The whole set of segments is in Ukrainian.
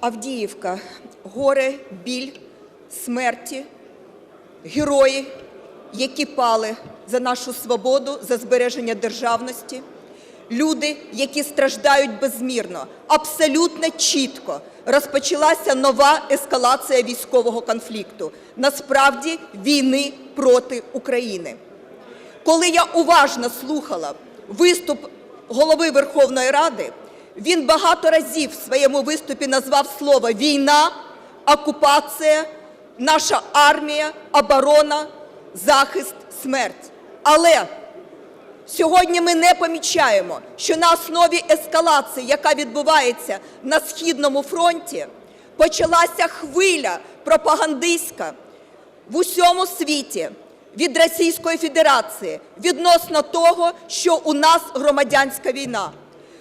Авдіївка, горе, біль, смерті, герої, які пали за нашу свободу, за збереження державності, люди, які страждають безмірно. Абсолютно чітко розпочалася нова ескалація військового конфлікту, насправді війни проти України. Коли я уважно слухала виступ голови Верховної Ради, він багато разів в своєму виступі назвав слово війна, окупація, наша армія, оборона, захист, смерть. Але сьогодні ми не помічаємо, що на основі ескалації, яка відбувається на східному фронті, почалася хвиля пропагандистська в усьому світі від Російської Федерації відносно того, що у нас громадянська війна.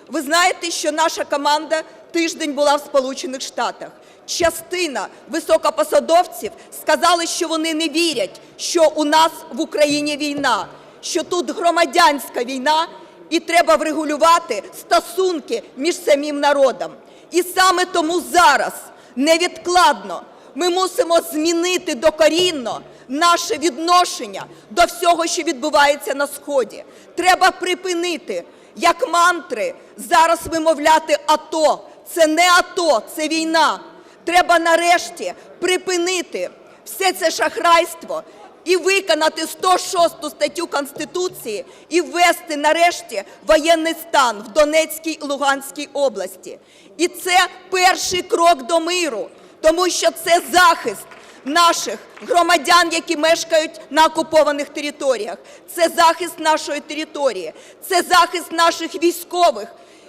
Ви знаєте, що наша команда тиждень була в Сполучених Штатах. Частина високопосадовців сказали, що вони не вірять, що у нас в Україні війна, що тут громадянська війна і треба врегулювати стосунки між самим народом. І саме тому зараз невідкладно ми мусимо змінити докорінно наше відношення до всього, що відбувається на Сході. Треба припинити, як мантри, зараз вимовляти АТО. Це не АТО, це війна. Треба нарешті припинити все це шахрайство і виконати 106 статтю Конституції і ввести нарешті воєнний стан в Донецькій і Луганській області. І це перший крок до миру, тому що це захист наших громадян, які мешкають на окупованих територіях. Це захист нашої території, це захист наших військових,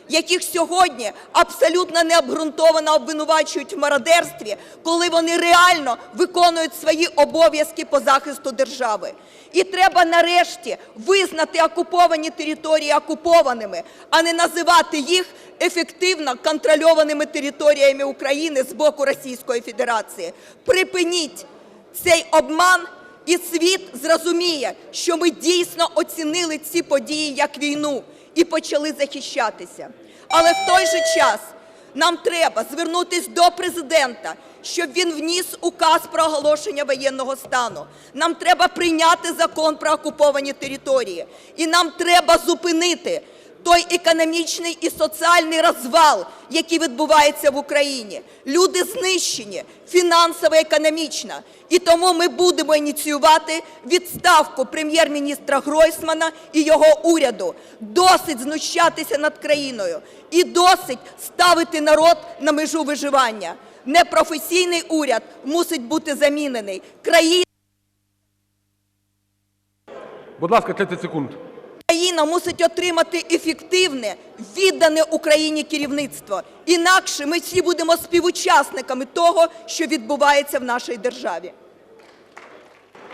яких сьогодні абсолютно необґрунтовано обвинувачують в мародерстві, коли вони реально виконують свої обов'язки по захисту держави. І треба нарешті визнати окуповані території окупованими, а не називати їх ефективно контрольованими територіями України з боку Російської Федерації. Припиніть цей обман, і світ зрозуміє, що ми дійсно оцінили ці події як війну і почали захищатися. Але в той же час нам треба звернутися до Президента, щоб він вніс указ про оголошення воєнного стану. Нам треба прийняти закон про окуповані території. І нам треба зупинити той економічний і соціальний розвал, який відбувається в Україні. Люди знищені фінансово, економічно. І тому ми будемо ініціювати відставку прем'єр-міністра Гройсмана і його уряду. Досить знущатися над країною і досить ставити народ на межу виживання. Непрофесійний уряд мусить бути замінений. Країна Будь ласка, 30 секунд. Країна мусить отримати ефективне, віддане Україні керівництво. Інакше ми всі будемо співучасниками того, що відбувається в нашій державі.